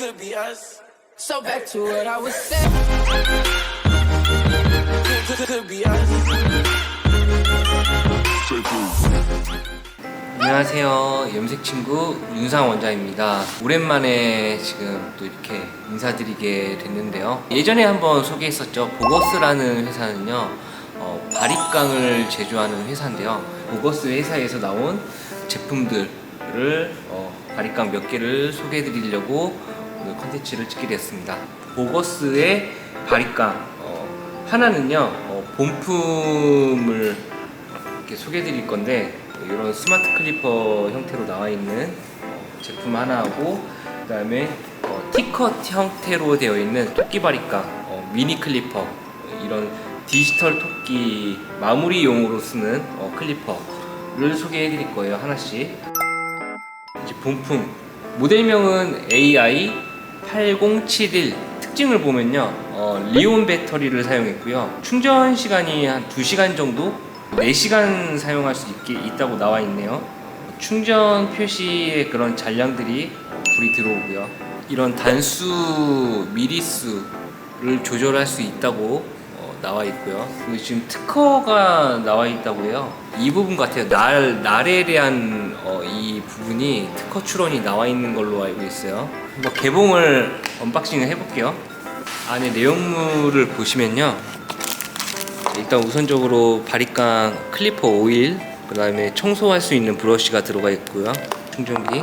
could be us. So back to what I was saying. Could, could, could be us. 안녕하세요. 염색 친구 윤상 원장입니다. 오랜만에 지금 또 이렇게 인사드리게 됐는데요. 예전에 한번 소개했었죠. 보거스라는 회사는요, 어, 바리깡을 제조하는 회사인데요. 보거스 회사에서 나온 제품들을 어, 바리깡 몇 개를 소개해 드리려고 오늘 컨텐츠를 찍게 됐습니다. 보거스의 바리깡 어, 하나는요, 어, 본품을 이렇게 소개해드릴 건데 이런 스마트 클리퍼 형태로 나와 있는 어, 제품 하나하고 그 다음에 어, 티컷 형태로 되어 있는 토끼 바리깡 어, 미니 클리퍼 이런 디지털 토끼 마무리용으로 쓰는 어, 클리퍼를 소개해드릴 거예요 하나씩 이제 본품 모델명은 AI 8071 특징을 보면요. 어, 리온 배터리를 사용했고요. 충전 시간이 한 2시간 정도 4시간 사용할 수 있게 있다고 나와 있네요. 충전 표시에 그런 잔량들이 불이 들어오고요. 이런 단수 미리수를 조절할 수 있다고 어, 나와 있고요. 그리고 지금 특허가 나와 있다고 해요. 이 부분 같아요. 날, 날에 대한 어, 이 부분이 특허 출원이 나와 있는 걸로 알고 있어요. 한번 개봉을 언박싱을 해볼게요. 안에 내용물을 보시면요. 일단 우선적으로 바리깡 클리퍼 오일 그 다음에 청소할 수 있는 브러쉬가 들어가 있고요. 충전기.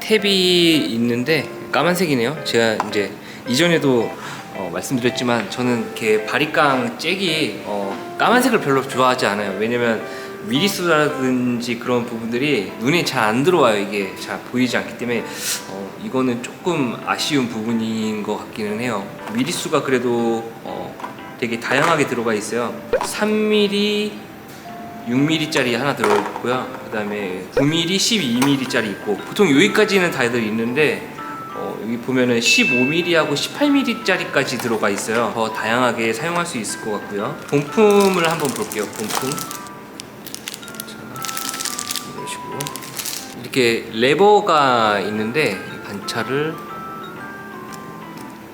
탭이 있는데 까만색이네요. 제가 이제 이전에도 어, 말씀드렸지만 저는 이렇게 바리깡 잭이 어, 까만색을 별로 좋아하지 않아요. 왜냐면 미리수라든지 그런 부분들이 눈에 잘 안 들어와요. 이게 잘 보이지 않기 때문에 어, 이거는 조금 아쉬운 부분인 것 같기는 해요. 미리수가 그래도 어, 되게 다양하게 들어가 있어요. 3mm 6mm짜리 하나 들어있고요. 그 다음에 9mm 12mm짜리 있고 보통 여기까지는 다들 있는데 어, 여기 보면은 15mm하고 18mm짜리까지 들어가 있어요. 더 다양하게 사용할 수 있을 것 같고요. 본품을 한번 볼게요 본품 이렇게 레버가 있는데 이 관차를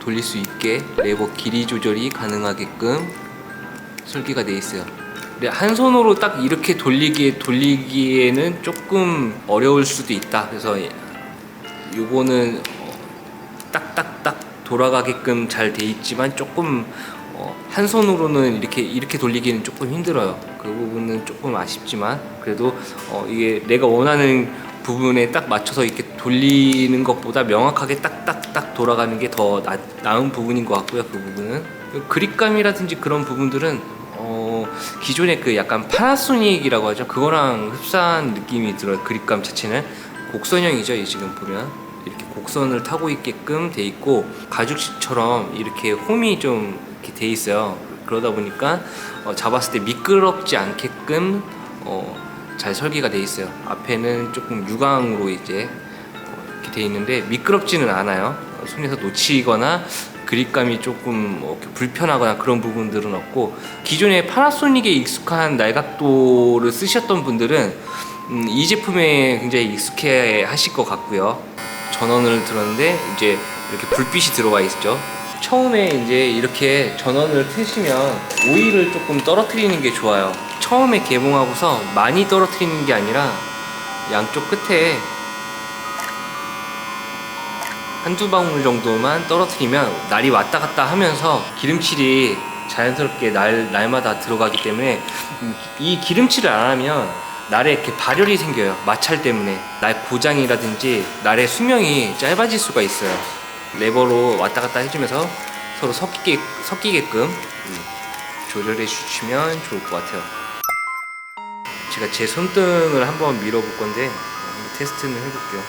돌릴 수 있게 레버 길이 조절이 가능하게끔 설계가 되어 있어요. 근데 한 손으로 딱 이렇게 돌리기에 돌리기에는 조금 어려울 수도 있다. 그래서 요거는 어, 딱딱딱 돌아가게끔 잘 돼 있지만 조금 어, 한 손으로는 이렇게 이렇게 돌리기는 조금 힘들어요. 그 부분은 조금 아쉽지만 그래도 어, 이게 내가 원하는 부분에 딱 맞춰서 이렇게 돌리는 것보다 명확하게 딱딱딱 돌아가는 게 더 나은 부분인 것 같고요. 그 부분은 그 그립감이라든지 그런 부분들은 어, 기존의 그 약간 파나소닉이라고 하죠. 그거랑 흡사한 느낌이 들어요. 그립감 자체는 곡선형이죠. 이 지금 보면 이렇게 곡선을 타고 있게끔 돼 있고 가죽처럼 이렇게 홈이 좀 이렇게 돼 있어요. 그러다 보니까 어, 잡았을 때 미끄럽지 않게끔 어, 잘 설계가 돼 있어요. 앞에는 조금 유광으로 이제 어, 이렇게 돼 있는데 미끄럽지는 않아요. 어, 손에서 놓치거나 그립감이 조금 뭐 불편하거나 그런 부분들은 없고 기존에 파나소닉에 익숙한 날각도를 쓰셨던 분들은 음, 이 제품에 굉장히 익숙해 하실 것 같고요. 전원을 들었는데 이제 이렇게 불빛이 들어와 있죠. 처음에 이제 이렇게 전원을 트시면 오일을 조금 떨어뜨리는 게 좋아요. 처음에 개봉하고서 많이 떨어뜨리는 게 아니라 양쪽 끝에 한두 방울 정도만 떨어뜨리면 날이 왔다 갔다 하면서 기름칠이 자연스럽게 날, 날마다 들어가기 때문에 음, 이 기름칠을 안 하면 날에 이렇게 발열이 생겨요. 마찰 때문에. 날 고장이라든지 날의 수명이 짧아질 수가 있어요. 레버로 왔다 갔다 해주면서 서로 섞이게, 섞이게끔 음, 조절해 주시면 좋을 것 같아요. 제가 제 손등을 한번 밀어볼 건데 어, 테스트는 해볼게요.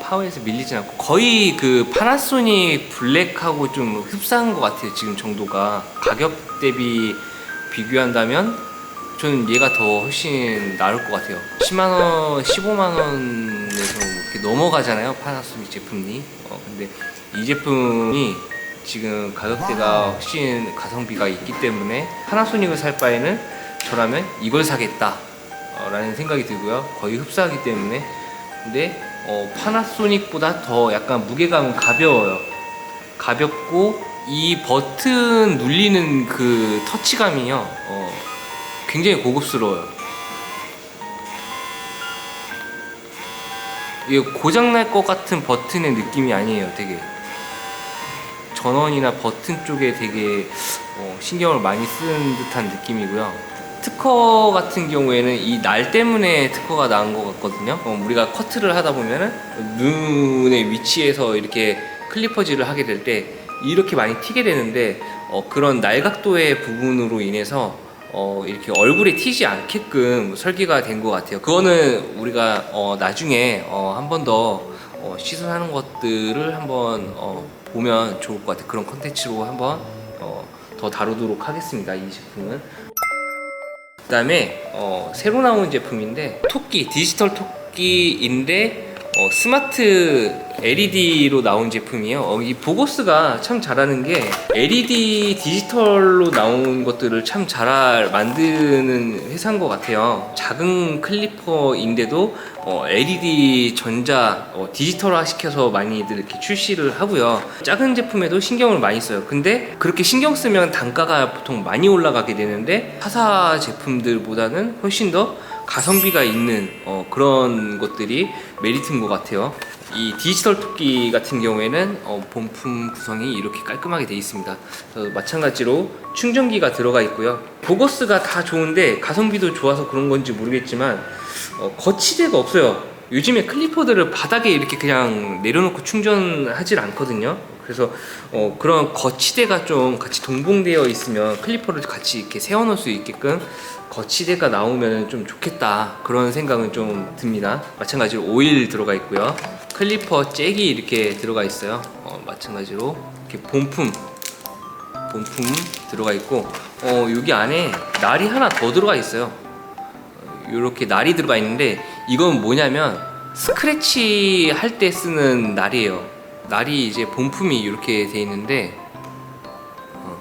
파워에서 밀리진 않고 거의 그 파나소닉 블랙하고 좀 흡사한 것 같아요 지금 정도가. 가격 대비 비교한다면 저는 얘가 더 훨씬 나을 것 같아요. 10만 원 15만 원에서 이렇게 넘어가잖아요 파나소닉 제품이. 어, 근데 이 제품이 지금 가격대가 훨씬 가성비가 있기 때문에 파나소닉을 살 바에는 저라면 이걸 사겠다 어, 라는 생각이 들고요. 거의 흡사하기 때문에. 근데 어, 파나소닉보다 더 약간 무게감은 가벼워요. 가볍고 이 버튼 눌리는 그 터치감이요. 어, 굉장히 고급스러워요. 이게 고장날 것 같은 버튼의 느낌이 아니에요. 되게 전원이나 버튼 쪽에 되게 어, 신경을 많이 쓴 듯한 느낌이고요. 특허 같은 경우에는 이 날 때문에 특허가 나온 것 같거든요. 어, 우리가 커트를 하다 보면은 눈의 위치에서 이렇게 클리퍼질을 하게 될 때 이렇게 많이 튀게 되는데 어, 그런 날각도의 부분으로 인해서 어, 이렇게 얼굴에 튀지 않게끔 설계가 된 것 같아요. 그거는 우리가 어, 나중에 어, 한 번 더 어, 시술하는 것들을 한번 어, 보면 좋을 것 같아요. 그런 컨텐츠로 한번 어, 더 다루도록 하겠습니다. 이 제품은. 그다음에 어, 새로 나온 제품인데 토끼 디지털 토끼인데 어, 스마트 LED로 나온 제품이에요. 어, 이 보고스가 참 잘하는 게 LED 디지털로 나온 것들을 참 잘 만드는 회사인 것 같아요. 작은 클리퍼인데도 어, LED 전자 어, 디지털화 시켜서 많이들 이렇게 출시를 하고요. 작은 제품에도 신경을 많이 써요. 근데 그렇게 신경 쓰면 단가가 보통 많이 올라가게 되는데 타사 제품들보다는 훨씬 더 가성비가 있는 어, 그런 것들이 메리트인 것 같아요. 이 디지털 토끼 같은 경우에는 어, 본품 구성이 이렇게 깔끔하게 되어 있습니다. 어, 마찬가지로 충전기가 들어가 있고요. 보거스가 다 좋은데 가성비도 좋아서 그런 건지 모르겠지만 어, 거치대가 없어요. 요즘에 클리퍼들을 바닥에 이렇게 그냥 내려놓고 충전하질 않거든요. 그래서 어, 그런 거치대가 좀 같이 동봉되어 있으면 클리퍼를 같이 이렇게 세워놓을 수 있게끔 거치대가 나오면 좀 좋겠다 그런 생각은 좀 듭니다. 마찬가지로 오일 들어가 있고요. 클리퍼 잭이 이렇게 들어가 있어요. 어, 마찬가지로 이렇게 본품 본품 들어가 있고 어, 여기 안에 날이 하나 더 들어가 있어요. 이렇게 날이 들어가 있는데 이건 뭐냐면 스크래치 할 때 쓰는 날이에요. 날이 이제 본품이 이렇게 돼 있는데 어,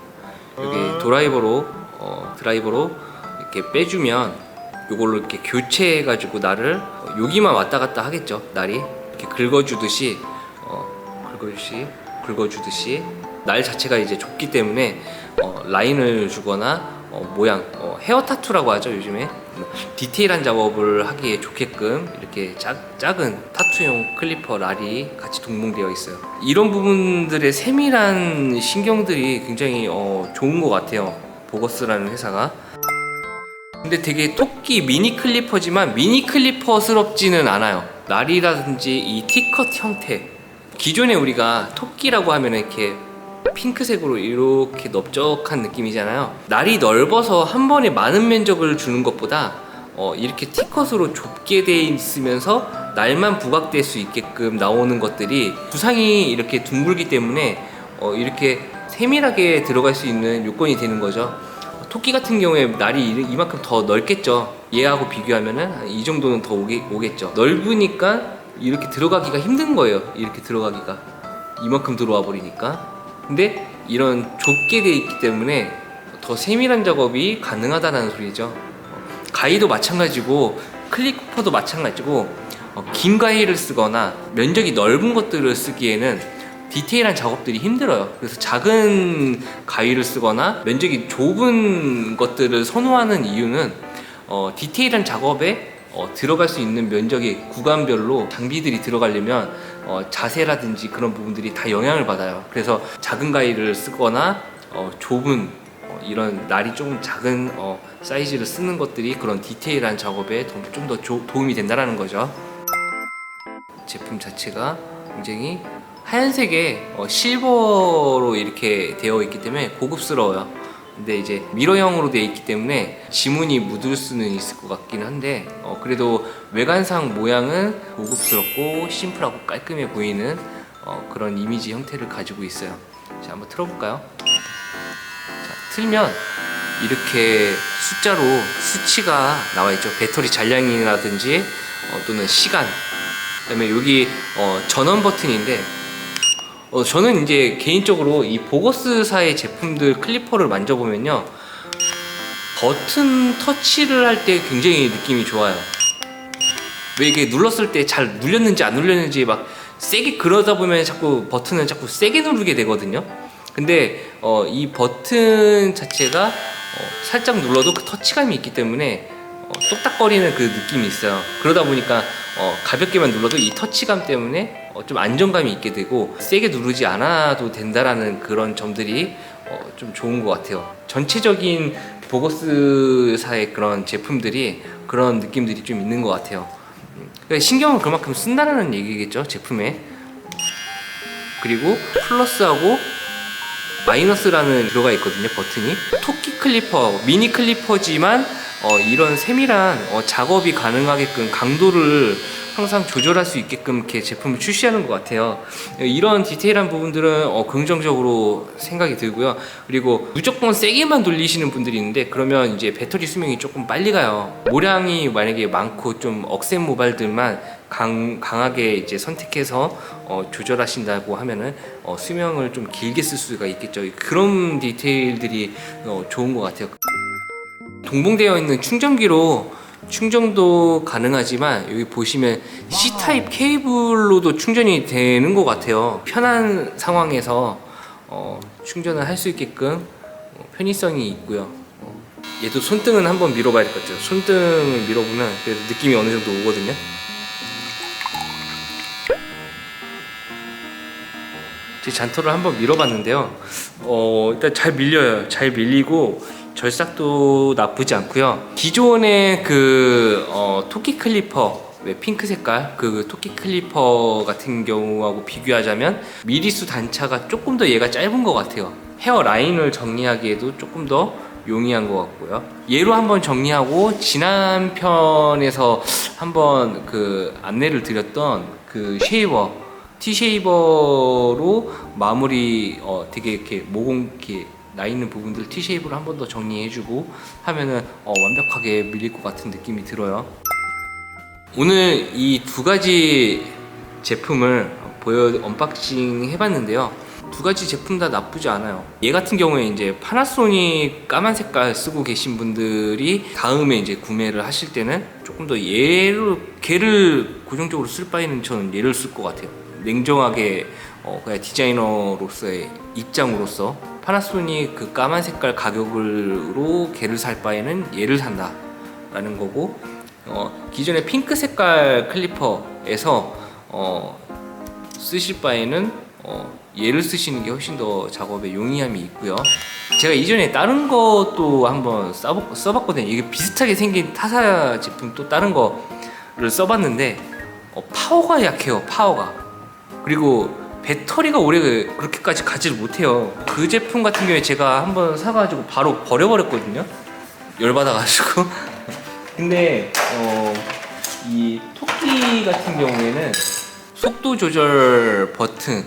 여기 드라이버로 어, 드라이버로 이렇게 빼주면 이걸로 이렇게 교체해 가지고 날을 어, 여기만 왔다 갔다 하겠죠. 날이 이렇게 긁어주듯이 어, 긁어주듯이 긁어주듯이 날 자체가 이제 좁기 때문에 어, 라인을 주거나 어, 모양 어, 헤어 타투라고 하죠 요즘에. 뭐, 디테일한 작업을 하기에 좋게끔 이렇게 작, 작은 타투용 클리퍼 랄이 같이 동봉되어 있어요. 이런 부분들의 세밀한 신경들이 굉장히 어, 좋은 것 같아요 보거스라는 회사가. 근데 되게 토끼 미니 클리퍼지만 미니 클리퍼스럽지는 않아요. 날이라든지 이 티컷 형태. 기존에 우리가 토끼라고 하면 이렇게 핑크색으로 이렇게 넓적한 느낌이잖아요. 날이 넓어서 한 번에 많은 면적을 주는 것보다 어, 이렇게 티컷으로 좁게 돼 있으면서 날만 부각될 수 있게끔 나오는 것들이 구상이 이렇게 둥글기 때문에 어, 이렇게 세밀하게 들어갈 수 있는 요건이 되는 거죠. 토끼 같은 경우에 날이 이- 이만큼 더 넓겠죠. 얘하고 비교하면은 이 정도는 더 오게, 오겠죠. 넓으니까 이렇게 들어가기가 힘든 거예요. 이렇게 들어가기가 이만큼 들어와 버리니까. 근데 이런 좁게 돼 있기 때문에 더 세밀한 작업이 가능하다는 소리죠. 가위도 마찬가지고 클리퍼도 마찬가지고 어, 긴 가위를 쓰거나 면적이 넓은 것들을 쓰기에는 디테일한 작업들이 힘들어요. 그래서 작은 가위를 쓰거나 면적이 좁은 것들을 선호하는 이유는 어, 디테일한 작업에 어, 들어갈 수 있는 면적의 구간별로 장비들이 들어가려면 어, 자세라든지 그런 부분들이 다 영향을 받아요. 그래서 작은 가위를 쓰거나 어, 좁은 어, 이런 날이 조금 작은 어, 사이즈를 쓰는 것들이 그런 디테일한 작업에 좀 더 도움이 된다라는 거죠. 제품 자체가 굉장히 하얀색에 어, 실버로 이렇게 되어 있기 때문에 고급스러워요. 근데 이제 미러형으로 되어 있기 때문에 지문이 묻을 수는 있을 것 같긴 한데 어, 그래도 외관상 모양은 고급스럽고 심플하고 깔끔해 보이는 어, 그런 이미지 형태를 가지고 있어요. 자 한번 틀어볼까요? 자, 틀면 이렇게 숫자로 수치가 나와 있죠. 배터리 잔량이라든지 어, 또는 시간. 그 다음에 여기 어, 전원 버튼인데 어, 저는 이제 개인적으로 이 보거스사의 제품들 클리퍼를 만져보면요 버튼 터치를 할 때 굉장히 느낌이 좋아요. 왜 이게 눌렀을 때 잘 눌렸는지 안 눌렸는지 막 세게 그러다 보면 자꾸 버튼을 자꾸 세게 누르게 되거든요. 근데 어, 이 버튼 자체가 어, 살짝 눌러도 그 터치감이 있기 때문에 어, 똑딱거리는 그 느낌이 있어요. 그러다 보니까 어, 가볍게만 눌러도 이 터치감 때문에 어, 좀 안정감이 있게 되고 세게 누르지 않아도 된다라는 그런 점들이 어, 좀 좋은 것 같아요. 전체적인 보거스사의 그런 제품들이 그런 느낌들이 좀 있는 것 같아요. 음, 그러니까 신경을 그만큼 쓴다는 얘기겠죠 제품에. 그리고 플러스하고 마이너스라는 들어가 있거든요 버튼이 토끼 클리퍼 미니 클리퍼지만 어, 이런 세밀한 어, 작업이 가능하게끔 강도를 항상 조절할 수 있게끔 이렇게 제품을 출시하는 것 같아요 이런 디테일한 부분들은 어, 긍정적으로 생각이 들고요 그리고 무조건 세게만 돌리시는 분들이 있는데 그러면 이제 배터리 수명이 조금 빨리 가요 모량이 만약에 많고 좀 억센 모발들만 강, 강하게 이제 선택해서 어, 조절하신다고 하면은 어, 수명을 좀 길게 쓸 수가 있겠죠. 그런 디테일들이 어, 좋은 것 같아요. 동봉되어 있는 충전기로 충전도 가능하지만 여기 보시면 C 타입 케이블로도 충전이 되는 것 같아요. 편한 상황에서 어, 충전을 할 수 있게끔 어, 편의성이 있고요. 어, 얘도 손등은 한번 밀어봐야 될 것 같아요. 손등을 밀어보면 그래도 느낌이 어느 정도 오거든요. 제 잔터를 한번 밀어봤는데요. 어, 일단 잘 밀려요. 잘 밀리고 절삭도 나쁘지 않고요. 기존의 그 어, 토끼 클리퍼 왜 핑크 색깔 그 토끼 클리퍼 같은 경우하고 비교하자면 미리수 단차가 조금 더 얘가 짧은 것 같아요. 헤어 라인을 정리하기에도 조금 더 용이한 것 같고요. 얘로 한번 정리하고 지난 편에서 한번 그 안내를 드렸던 그 쉐이버 티 쉐이버로 마무리 어 되게 이렇게 모공 이렇게 나 있는 부분들 티 쉐이브로 한 번 더 정리해주고 하면은 어 완벽하게 밀릴 것 같은 느낌이 들어요. 오늘 이 두 가지 제품을 보여 언박싱 해봤는데요. 두 가지 제품 다 나쁘지 않아요. 얘 같은 경우에 이제 파나소닉 까만 색깔 쓰고 계신 분들이 다음에 이제 구매를 하실 때는 조금 더 얘를 걔를 고정적으로 쓸 바에는 저는 얘를 쓸 것 같아요. 냉정하게 어, 그냥 디자이너로서의 입장으로서 파나소닉 그 까만 색깔 가격으로 걔를 살 바에는 얘를 산다라는 거고 어, 기존의 핑크 색깔 클리퍼에서 어, 쓰실 바에는 어, 얘를 쓰시는 게 훨씬 더 작업에 용이함이 있고요. 제가 이전에 다른 것도 한번 써봤, 써봤거든요. 이게 비슷하게 생긴 타사 제품 또 다른 거를 써봤는데 어, 파워가 약해요. 파워가. 그리고 배터리가 오래 그렇게까지 가지를 못해요. 그 제품 같은 경우에 제가 한번 사가지고 바로 버려버렸거든요. 열받아가지고. 근데 어, 이 토끼 같은 경우에는 속도 조절 버튼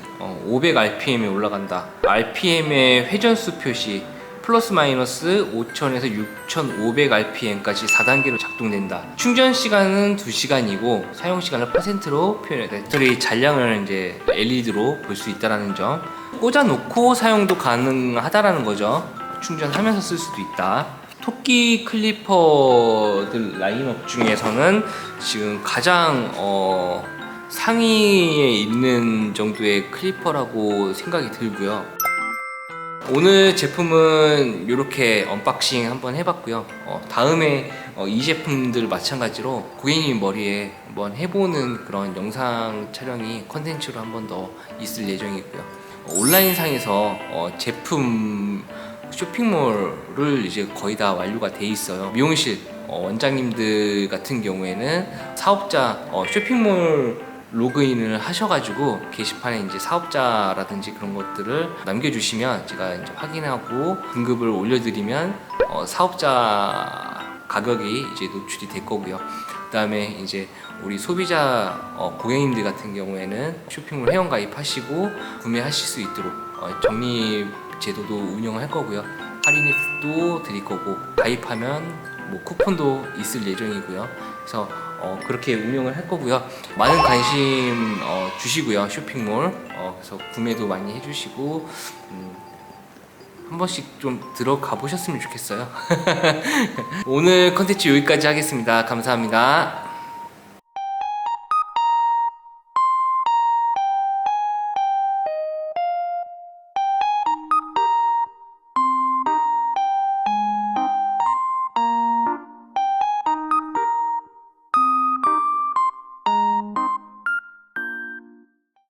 500rpm에 올라간다. rpm의 회전수 표시 플러스 마이너스 5000에서 6500rpm까지 4단계로 작동된다. 충전 시간은 2시간이고 사용 시간을 퍼센트로 표현해. 배터리 잔량을 이제 LED로 볼 수 있다라는 점. 꽂아 놓고 사용도 가능하다라는 거죠. 충전하면서 쓸 수도 있다. 토끼 클리퍼들 라인업 중에서는 지금 가장 어, 상위에 있는 정도의 클리퍼라고 생각이 들고요. 오늘 제품은 이렇게 언박싱 한번 해봤고요. 어, 다음에 어, 이 제품들 마찬가지로 고객님 머리에 한번 해보는 그런 영상 촬영이 컨텐츠로 한번 더 있을 예정이고요. 어, 온라인상에서 어, 제품 쇼핑몰을 이제 거의 다 완료가 돼 있어요. 미용실 어, 원장님들 같은 경우에는 사업자 어, 쇼핑몰 로그인을 하셔가지고 게시판에 이제 사업자라든지 그런 것들을 남겨주시면 제가 이제 확인하고 등급을 올려드리면 어, 사업자 가격이 이제 노출이 될 거고요. 그다음에 이제 우리 소비자 어, 고객님들 같은 경우에는 쇼핑몰 회원 가입하시고 구매하실 수 있도록 어, 적립 제도도 운영할 거고요. 할인 혜택도 드릴 거고 가입하면 뭐 쿠폰도 있을 예정이고요. 그래서 어, 그렇게 운영을 할 거고요. 많은 관심 어, 주시고요. 쇼핑몰. 어, 그래서 구매도 많이 해주시고 음, 한 번씩 좀 들어가 보셨으면 좋겠어요. 오늘 컨텐츠 여기까지 하겠습니다. 감사합니다.